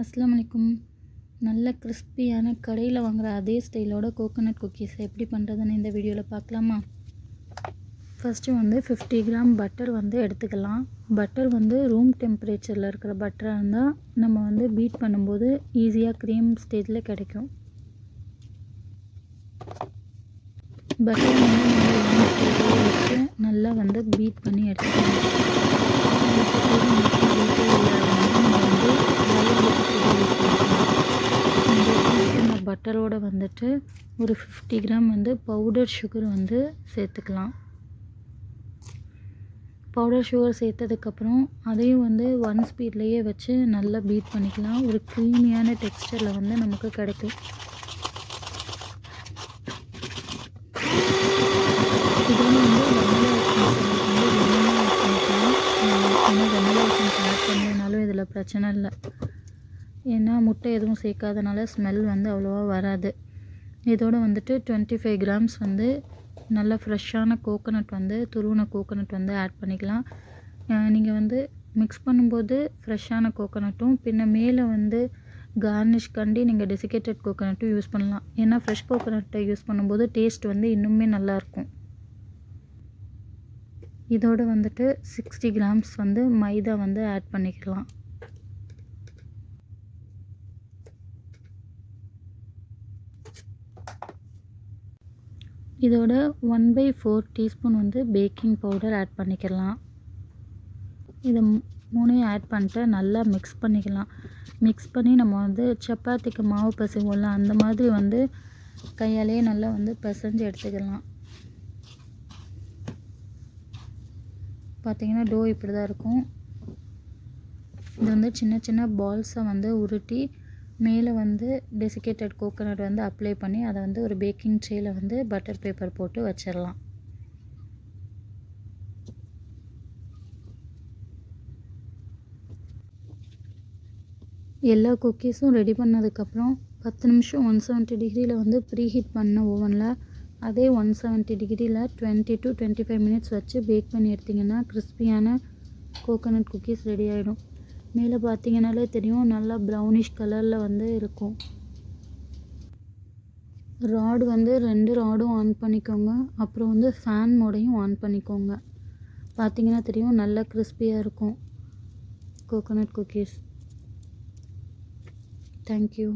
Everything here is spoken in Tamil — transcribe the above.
அஸ்லாம் வலைக்கும் நல்ல கிறிஸ்பியான கடையில் வாங்குகிற அதே ஸ்டைலோட கோகோனட் குக்கீஸ் எப்படி பண்ணுறதுன்னு இந்த வீடியோவில் பார்க்கலாமா? ஃபஸ்ட்டு வந்து ஃபிஃப்டி கிராம் பட்டர் வந்து எடுத்துக்கலாம். பட்டர் வந்து ரூம் டெம்பரேச்சரில் இருக்கிற பட்டராக இருந்தால் நம்ம வந்து பீட் பண்ணும்போது ஈஸியாக க்ரீம் ஸ்டேஜில் கிடைக்கும். பட்டர் வந்து நல்லா வந்து பீட் பண்ணி எடுத்துக்கலாம். பட்டரோடு வந்துட்டு ஒரு ஃபிஃப்டி கிராம் வந்து பவுடர் சுகர் வந்து சேர்த்துக்கலாம். பவுடர் சுகர் சேர்த்ததுக்கப்புறம் அதையும் வந்து ஒன் ஸ்பீட்லேயே வச்சு நல்லா பீட் பண்ணிக்கலாம். ஒரு க்ரீமியான டெக்ஸ்டரில் வந்து நமக்கு கிடைக்கும். இதோட வந்து வெண்ணிலா வெண்ணிலா ஆட் இதில் பிரச்சனை இல்லை. ஏன்னா முட்டை எதுவும் சேர்க்காதனால ஸ்மெல் வந்து அவ்வளோவா வராது. இதோடு வந்துட்டு டுவெண்ட்டி ஃபைவ் கிராம்ஸ் வந்து நல்ல ஃப்ரெஷ்ஷான கோகோனட் வந்து துருவின கோகோனட் வந்து ஆட் பண்ணிக்கலாம். நீங்கள் வந்து மிக்ஸ் பண்ணும்போது ஃப்ரெஷ்ஷான கோகோனட்டும் பின்ன மேலே வந்து கார்னிஷ் கண்டி நீங்கள் டெசிகேட்டட் கோகோனட்டும் யூஸ் பண்ணலாம். ஏன்னா ஃப்ரெஷ் கோகோனட்டை யூஸ் பண்ணும்போது டேஸ்ட் வந்து இன்னுமே நல்லாயிருக்கும் இதோடு வந்துட்டு சிக்ஸ்டி கிராம்ஸ் வந்து மைதா வந்து ஆட் பண்ணிக்கலாம். இதோட ஒன் பை ஃபோர் டீஸ்பூன் வந்து பேக்கிங் பவுடர் ஆட் பண்ணிக்கலாம். இதை மூணையும் ஆட் பண்ணிட்டு நல்லா மிக்ஸ் பண்ணிக்கலாம். மிக்ஸ் பண்ணி நம்ம வந்து சப்பாத்திக்கு மாவு பிசைவோம்ல அந்த மாதிரி வந்து கையாலேயே நல்லா வந்து பிசைஞ்சு எடுத்துக்கலாம். பார்த்திங்கன்னா டோ இப்படி தான் இருக்கும். இது வந்து சின்ன சின்ன பால்ஸை வந்து உருட்டி மேலே வந்து டெசிகேட்டட் கோகோனட் வந்து அப்ளை பண்ணி அதை வந்து ஒரு பேக்கிங் ட்ரேயில் வந்து பட்டர் பேப்பர் போட்டு வச்சிடலாம். எல்லா குக்கீஸும் ரெடி பண்ணதுக்கப்புறம் பத்து நிமிஷம் ஒன் செவன்ட்டி டிகிரியில் வந்து ப்ரீ ஹீட் பண்ண ஓவனில் அதே ஒன் செவன்ட்டி டிகிரியில் twenty to twenty five minutes வச்சு பேக் பண்ணி எடுத்திங்கன்னா கிறிஸ்பியான கோகோனட் குக்கீஸ் ரெடி ஆகிடும் மேலே பார்த்தீங்கனாலே தெரியும் நல்லா ப்ரௌனிஷ் கலரில் வந்து இருக்கும். ராடு வந்து ரெண்டு ராடும் ஆன் பண்ணிக்கோங்க. அப்புறம் வந்து ஃபேன் மோடையும் ஆன் பண்ணிக்கோங்க. பார்த்தீங்கன்னா தெரியும் நல்லா கிறிஸ்பியாக இருக்கும். Coconut cookies thank you